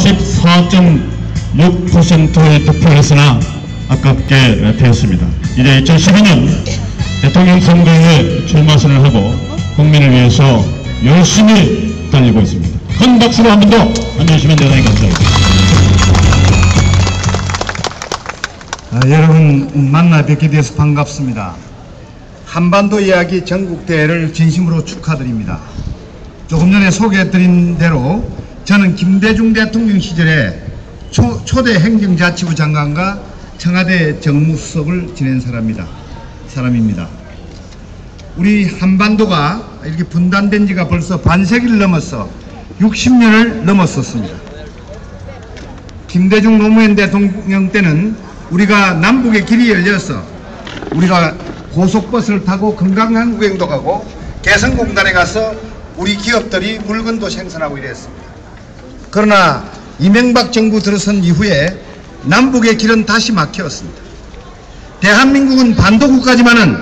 44.6%의 득표했으나 아깝게 되었습니다. 이제 2012년 대통령 선거에 출마선을 하고 국민을 위해서 열심히 달리고 있습니다. 큰 박수로 한 번더 앉아주시면 대단히 감사하겠습니다. 아, 여러분 만나 뵙게 돼서 반갑습니다. 한반도 이야기 전국대회를 진심으로 축하드립니다. 조금 전에 소개해드린 대로 저는 김대중 대통령 시절에 초, 초대 행정자치부 장관과 청와대 정무수석을 지낸 사람입니다. 사람입니다. 우리 한반도가 이렇게 분단된 지가 벌써 반세기를 넘어서 60년을 넘었었습니다. 김대중 노무현 대통령 때는 우리가 남북의 길이 열려서 우리가 고속버스를 타고 금강한국행도 가고 개성공단에 가서 우리 기업들이 물건도 생산하고 이랬습니다. 그러나 이명박 정부 들어선 이후에 남북의 길은 다시 막혔습니다. 대한민국은 반도국가지만은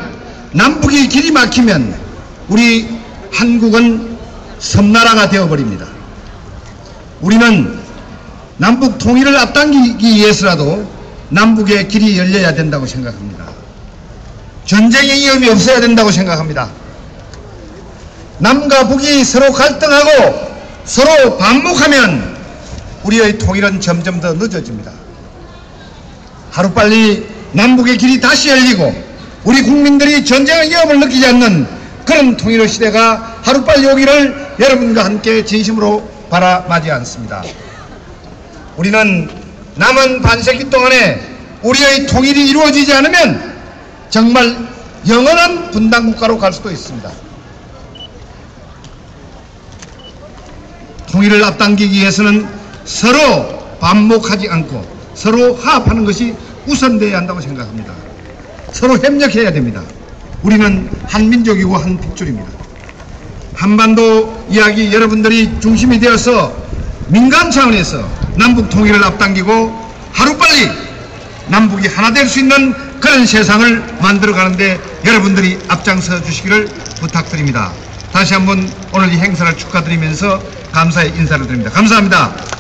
남북의 길이 막히면 우리 한국은 섬나라가 되어버립니다. 우리는 남북 통일을 앞당기기 위해서라도 남북의 길이 열려야 된다고 생각합니다. 전쟁의 위험이 없어야 된다고 생각합니다. 남과 북이 서로 갈등하고 서로 반목하면 우리의 통일은 점점 더 늦어집니다. 하루빨리 남북의 길이 다시 열리고 우리 국민들이 전쟁의 위험을 느끼지 않는 그런 통일의 시대가 하루빨리 오기를 여러분과 함께 진심으로 바라마지 않습니다. 우리는 남은 반세기 동안에 우리의 통일이 이루어지지 않으면 정말 영원한 분단국가로 갈 수도 있습니다. 통일을 앞당기기 위해서는 서로 반목하지 않고 서로 화합하는 것이 우선되어야 한다고 생각합니다. 서로 협력해야 됩니다. 우리는 한민족이고 한국줄입니다. 한반도 이야기 여러분들이 중심이 되어서 민간 차원에서 남북 통일을 앞당기고 하루빨리 남북이 하나 될 수 있는 그런 세상을 만들어 가는데 여러분들이 앞장서 주시기를 부탁드립니다. 다시 한번 오늘 이 행사를 축하드리면서 감사의 인사를 드립니다. 감사합니다.